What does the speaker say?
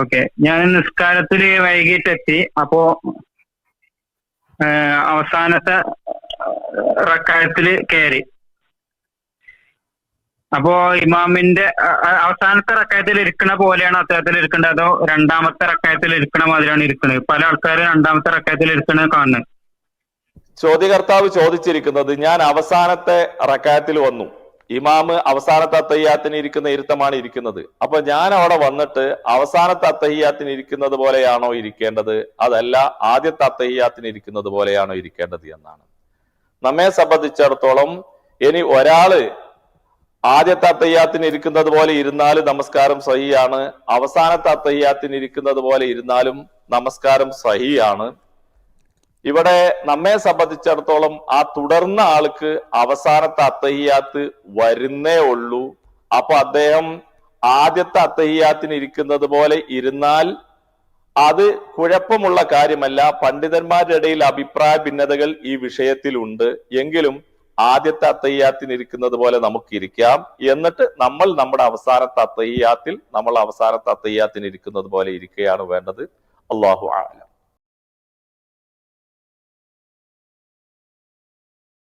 Okay. ഞാൻ നിസ്കാരത്തിൽ വൈകിട്ടെത്തി. അപ്പോ അവസാനത്തെ റക്കായത്തിൽ കയറി അപ്പോ ഇമാമിന്റെ അവസാനത്തെ റക്കായത്തിൽ ഇരിക്കണ പോലെയാണ് അത്തരത്തിൽ ഇരിക്കേണ്ടത് അതോ രണ്ടാമത്തെ റക്കായത്തിൽ ഇരിക്കണ മാതിരിയാണ് ഇരിക്കുന്നത് പല ആൾക്കാരും രണ്ടാമത്തെ റക്കായത്തിൽ ഇരിക്കണത് കാണുന്നത്. ചോദ്യകർത്താവ് ചോദിച്ചിരിക്കുന്നത് ഞാൻ അവസാനത്തെ റക്കായത്തിൽ വന്നു. ഇമാമ് അവസാനത്തെ അത്തയ്യാത്തിന് ഇരിക്കുന്ന ഇരുത്തമാണ് ഇരിക്കുന്നത്. അപ്പൊ ഞാൻ അവിടെ വന്നിട്ട് അവസാനത്തെ അത്തയ്യാത്തിന് ഇരിക്കുന്നത് പോലെയാണോ ഇരിക്കേണ്ടത്? അതല്ല ആദ്യത്തെ അത്തയ്യാത്തിന് ഇരിക്കുന്നത് പോലെയാണോ ഇരിക്കേണ്ടത് എന്നാണ്. നമ്മെ സംബന്ധിച്ചിടത്തോളം ഇനി ഒരാൾ ആദ്യത്തെ അത്തയ്യാത്തിന് ഇരിക്കുന്നത് പോലെ ഇരുന്നാൽ നമസ്കാരം സഹിയാണ്. അവസാനത്തെ അത്തയ്യാത്തിന് ഇരിക്കുന്നത് പോലെ ഇരുന്നാലും നമസ്കാരം സഹിയാണ്. ഇവിടെ നമ്മെ സംബന്ധിച്ചിടത്തോളം ആ തുടർന്ന ആൾക്ക് അവസാനത്തെ അത്തഹിയാത്ത് വരുന്നേ ഉള്ളൂ. അപ്പൊ അദ്ദേഹം ആദ്യത്തെ അത്തഹിയാത്തിന് ഇരിക്കുന്നത് പോലെ ഇരുന്നാൽ അത് കുഴപ്പമുള്ള കാര്യമല്ല. പണ്ഡിതന്മാരുടെ ഇടയിൽ അഭിപ്രായ ഭിന്നതകൾ ഈ വിഷയത്തിലുണ്ട്. എങ്കിലും ആദ്യത്തെ അത്തഹിയാത്തിന് ഇരിക്കുന്നത് പോലെ നമുക്ക് ഇരിക്കാം എന്നിട്ട് നമ്മൾ നമ്മുടെ അവസാനത്തെ അത്തഹിയാത്തിൽ നമ്മൾ അവസാനത്തെ അത്തഹിയാത്തിന് ഇരിക്കുന്നത് പോലെ ഇരിക്കുകയാണ് വേണ്ടത്. അള്ളാഹു ആലം